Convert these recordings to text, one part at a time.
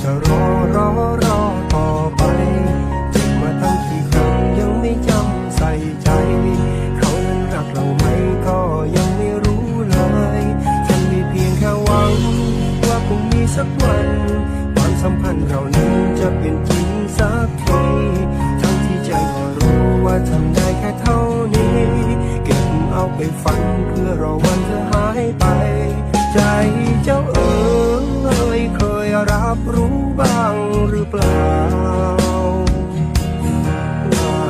จะรอรอรอต่อไปเจ็บมาตั้งกี่ครั้งยังไม่จำใส่ใจ เขานั้นรักเราไหมก็ยังไม่รู้เลยฉันมีเพียงแค่หวัง ว่าคงมีสักวันความสัมพันธ์เรานั้นจะเป็นจริงสักทีทั้งที่ใจก็รู้ว่าทำได้แค่เท่านี้ เก็บเอาไปฝันเพื่อรอวันเธอหายไป รือเปล่าว่า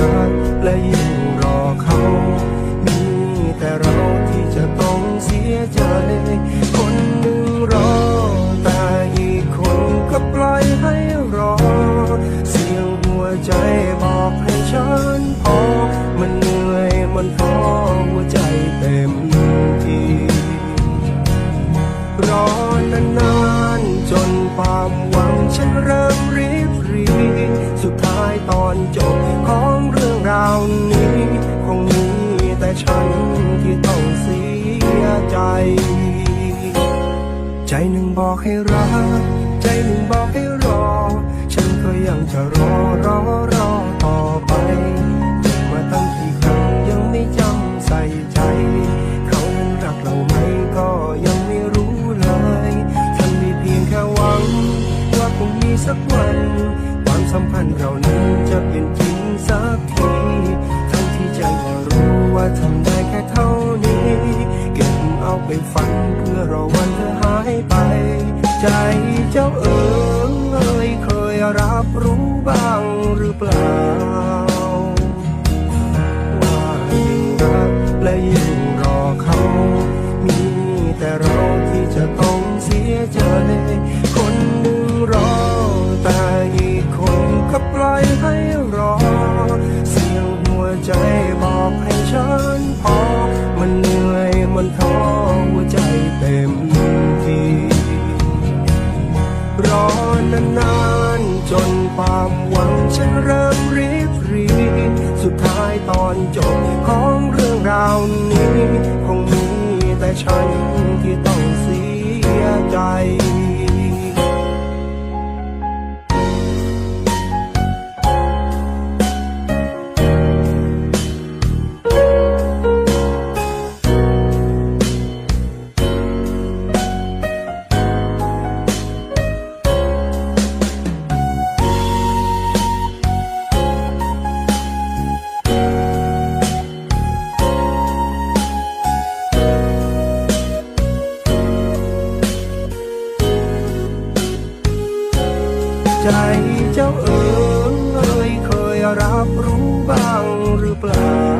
รักและยิ่งรอเขา มีแต่เราที่จะต้องเสียใจ คนหนึ่งรอ แต่อีกคนก็ปล่อยให้รอ เสียงหัวใจบอกให้ฉันพอ มันเหนื่อยมันท้อหัวใจเต็มทีรอนานๆจนความ ฉันเริ่มริบรีสุดท้ายตอนจบของเรื่องราวนี้ คงมีแต่ฉันที่ต้องเสียใจ ใจหนึ่งบอกให้รัก ใจหนึ่งบอกให้รอ ฉันก็ยังจะรอรอรอต่อไปมาตั้งกี่ครั้งยังไม่จำใส่ใจ วันเธอหายไป ใจเจ้าเอ๋ยเคยรับรู้บ้างหรือเปล่า ว่ายิ่งรักและยิ่งรอเขา มีแต่เราที่จะต้องเสียใจ คนหนึ่งรอแต่อีกคนก็ปล่อยให้รอ เสียงหัวใจ ฉันเริ่มรีบรีสุดท้ายตอนจบของเรื่องราวนี้ คงมีแต่ฉันที่ต้องเสียใจ ใจเจ้าเอ๋ยเคยรับรู้บ้างหรือเปล่าว่า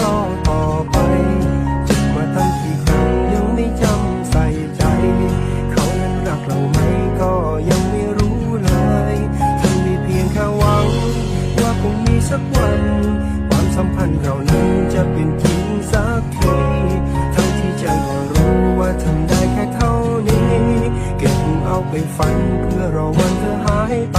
ทำได้แค่เท่านี้ เก็บเอาไปฝันเพื่อรอวันเธอหายไป